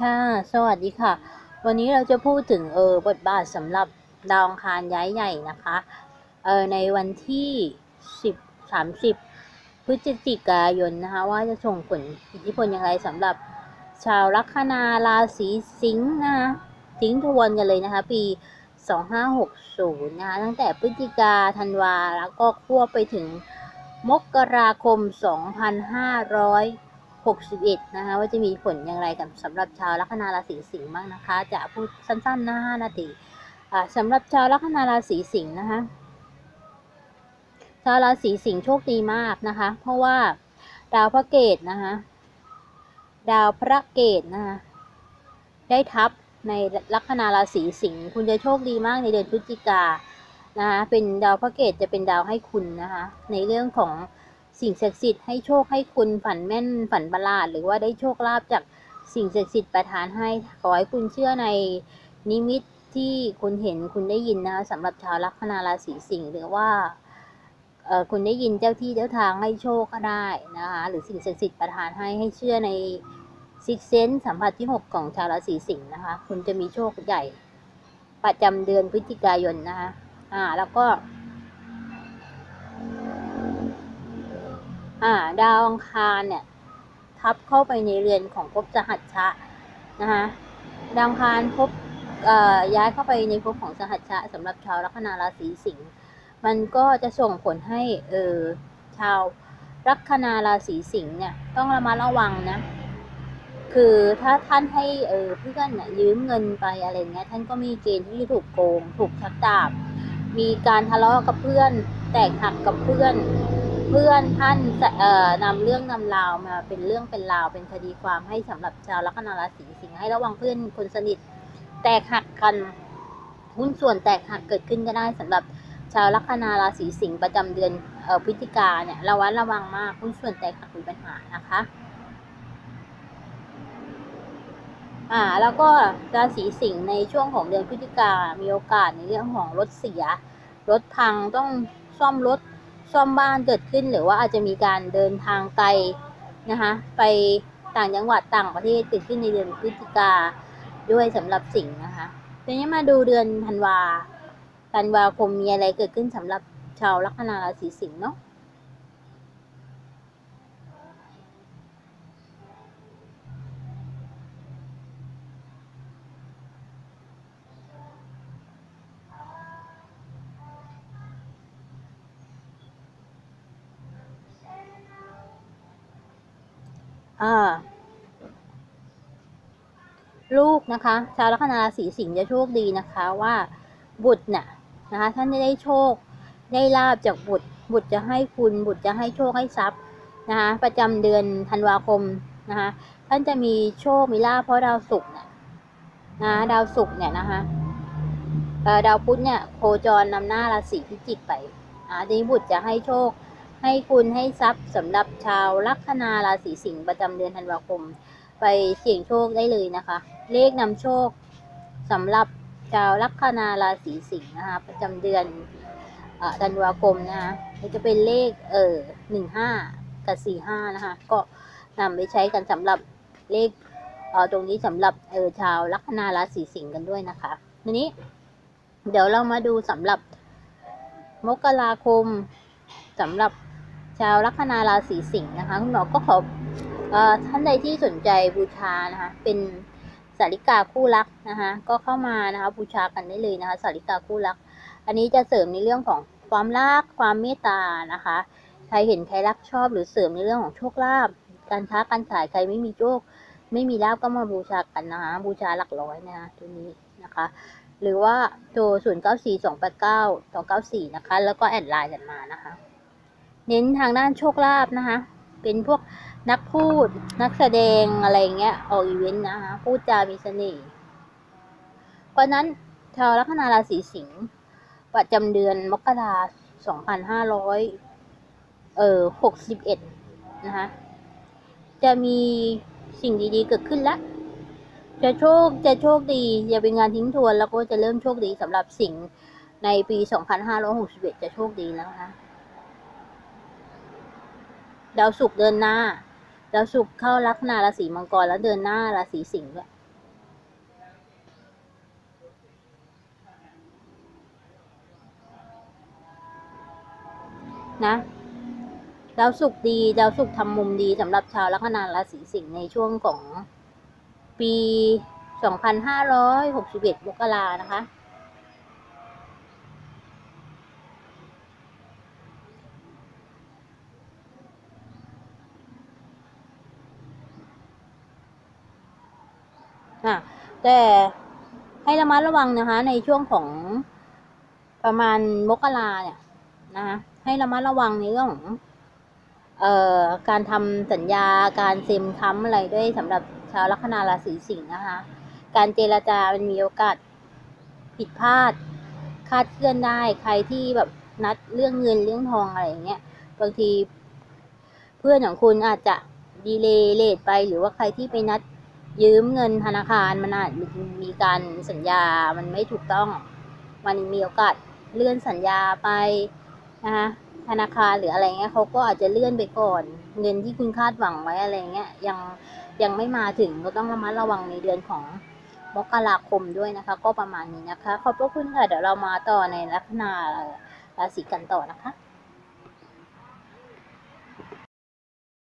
ค่ะ สวัสดีค่ะ วันนี้เราจะพูดถึงเออบทบาทสำหรับดาวองคารย้ายใหญ่นะคะเออในวันที่ 10 30 พฤศจิกายนนะคะ ว่าจะส่งผลอิทธิพลอย่างไรสำหรับชาวลัคนาราศีสิงห์นะคะทิ้งทวนกันเลยนะคะ ปี 2560 นะคะ ตั้งแต่พฤศจิกาธันวาแล้วก็ควบไปถึงมกราคม 2500 61 นะคะ ว่าจะมีผลอย่างไรกับสำหรับชาวลัคนาราศีสิงห์บ้างนะคะ จะพูดสั้นๆนะ5นาทีอ่าสำหรับชาวลัคนาราศีสิงห์นะคะ ชาวราศีสิงห์โชคดีมากนะคะ เพราะว่าดาวพระเกตนะคะ ดาวพระเกตนะคะได้ทับในลัคนาราศีสิงห์คุณจะโชคดีมากในเดือนพฤศจิกานะคะเป็นดาวพระเกตจะเป็นดาวให้คุณนะคะในเรื่องของ สิ่งศักดิ์สิทธิ์ให้โชคให้คุณฝันแม่นฝันประหลาด หรือว่าได้โชคลาภจากสิ่งศักดิ์สิทธิ์ประทานให้ขอให้คุณเชื่อในนิมิตที่คุณเห็นคุณได้ยินนะสำหรับชาวลัคนาราศีสิงห์หรือว่าคุณได้ยินเจ้าที่เจ้าทางให้โชคก็ได้นะคะหรือสิ่งศักดิ์สิทธิ์ประทานให้ให้เชื่อในซิกเซนสัมผัสที่ 6 ของชาวราศีสิงห์นะคะ คุณจะมีโชคใหญ่ ประจำเดือนพฤศจิกายนนะคะอ่าแล้วก็ อ่าดาวอังคารเนี่ย ทับเข้าไปในเรือนของภพสหัชชะนะคะดาวอังคารภพย้ายเข้าไปในภพของสหัชชะสำหรับชาวลัคนาราศีสิงห์มันก็จะส่งผลให้เออชาวลัคนาราศีสิงห์เนี่ยต้องระมัดระวังนะคือถ้าท่านให้เออเพื่อนน่ะยืมเงินไปอะไรเงี้ยท่านก็มีเกณฑ์ที่จะถูกโกง ถูกชักดาบ มีการทะเลาะกับเพื่อน แตกหักกับเพื่อน พื่อนท่านนำเรื่องนำราวมาเป็นเรื่องเป็นราวเป็นคดีความให้สำหรับชาวลัคนาราศีสิงห์ให้ระวังเพื่อนคนสนิท แตกหักกันหุ้นส่วนแตกหักเกิดขึ้นก็ได้สำหรับชาวลัคนาราศีสิงห์ประจำเดือนพฤศจิกาเนี่ยระวัดระวังมากหุ้นส่วนแตกหักมีปัญหานะคะอ่าแล้วก็ราศีสิงห์ในช่วงของเดือนพฤศจิกามีโอกาสในเรื่องของรถเสีย รถพังต้องซ่อมรถ ซ่อมบ้านเกิดขึ้นหรือว่าอาจจะมีการเดินทางไกลนะคะไปต่างจังหวัดต่างประเทศเกิดขึ้นในเดือนพฤศจิกาด้วยสำหรับสิงห์นะคะทีนี้มาดูเดือนธันวาธันวาคมมีอะไรเกิดขึ้นสำหรับชาวลัคนาราศีสิงห์เนาะ ลูกนะคะ ชาวลัคนาราศีสิงห์จะโชคดีนะคะว่าบุตรเนี่ยนะคะท่านจะได้โชค ได้ลาบจากบุตร บุตรจะให้คุณบุตรจะให้โชคให้ทรัพย์นะคะประจำเดือนธันวาคมนะคะท่านจะมีโชคมีลาบเพราะดาวศุกร์เนี่ยนะดาวศุกร์เนี่ยนะคะดาวพุธเนี่ยโคจรนำหน้าราศีพิจิกไปอ่าทีบุตรจะให้โชค ให้คุณให้ทรัพย์สำหรับชาวลัคนาราศีสิงห์ประจำเดือนธันวาคม ไปเสี่ยงโชคได้เลยนะคะ เลขนำโชคสำหรับชาวลัคนาราศีสิงห์นะคะประจำเดือนธันวาคมนะคะจะเป็นเลขเออหนึ่งห้ากับสี่ห้านะคะก็นำไปใช้กันสำหรับเลขเออตรงนี้สำหรับเออชาวลัคนาราศีสิงห์กันด้วยนะคะทีนี้ เดี๋ยวเรามาดูสำหรับมกราคมสำหรับ ชาวลัคนาราศีสิงห์นะคะ คุณหมอก็ขอท่านใดที่สนใจบูชานะคะ เป็นสาริกาคู่รักนะคะ ก็เข้ามานะคะบูชากันได้เลยนะคะสาริกาคู่รัก อันนี้จะเสริมในเรื่องของความรักความเมตตานะคะ ใครเห็นใครรักชอบหรือเสริมในเรื่องของโชคลาภการค้าการขายใครไม่มีโชคไม่มีลาภก็มาบูชากันนะคะ บูชาหลักร้อยนะคะตัวนี้นะคะ หรือว่าโทรศูนย์เก้าสี่สองแปดเก้าสองเก้าสี่นะคะ แล้วก็แอดไลน์กันมานะคะ เน้นทางด้านโชคลาภนะคะ เป็นพวกนักพูดนักแสดงอะไรเงี้ยออกอีเวนต์นะคะพูดจามีเสน่ห์เพราะนั้นชาวลัคนาราศีสิงห์ประจำเดือนมกราสองพันห้าร้อยเอ่อหกสิบเอ็ดนะคะจะมีสิ่งดีๆเกิดขึ้นแล้วจะโชคจะโชคดีจะเป็นงานทิ้งทวน แล้วก็จะเริ่มโชคดีสำหรับสิ่งในปีสองพันห้าร้อหกสิบเอ็ดจะโชคดีแล้วนะคะ ดาวศุกร์เดินหน้า ดาวศุกร์เข้าลัคนาราศีมังกรแล้วเดินหน้าราศีสิงห์ด้วยนะดาวศุกร์ดีดาวศุกร์ทำมุมดีสำหรับชาวลัคนาราศีสิงห์ในช่วงของปี 2561มกรานะคะ อะ แต่ให้ระมัดระวังนะคะ ในช่วงของประมาณมกราเนี่ยนะคะให้ระมัดระวังในเรื่องของเอ่อการทำสัญญาการเซ็นค้ำอะไรด้วยสำหรับชาวลัคนาราศีสิงห์นะคะ การเจรจามันมีโอกาสผิดพลาดคาดเคลื่อนได้ใครที่แบบนัดเรื่องเงินเรื่องทองอะไรอย่างเงี้ยบางทีเพื่อนของคุณอาจจะดีเลย์เลทไปหรือว่าใครที่ไปนัด ยืมเงินธนาคารมันอาจมีมีการสัญญา มันไม่ถูกต้อง มันมีโอกาสเลื่อนสัญญาไปนะคะธนาคารหรืออะไรเงี้ยเขาก็อาจจะเลื่อนไปก่อน เงินที่คุณคาดหวังไว้อะไรเงี้ยยังยังไม่มาถึงก็ต้องระมัดระวังในเดือนของมกราคมด้วยนะคะ ก็ประมาณนี้นะคะ ขอบพระคุณค่ะเดี๋ยวเรามาต่อในลัคนาราศีกันต่อนะคะ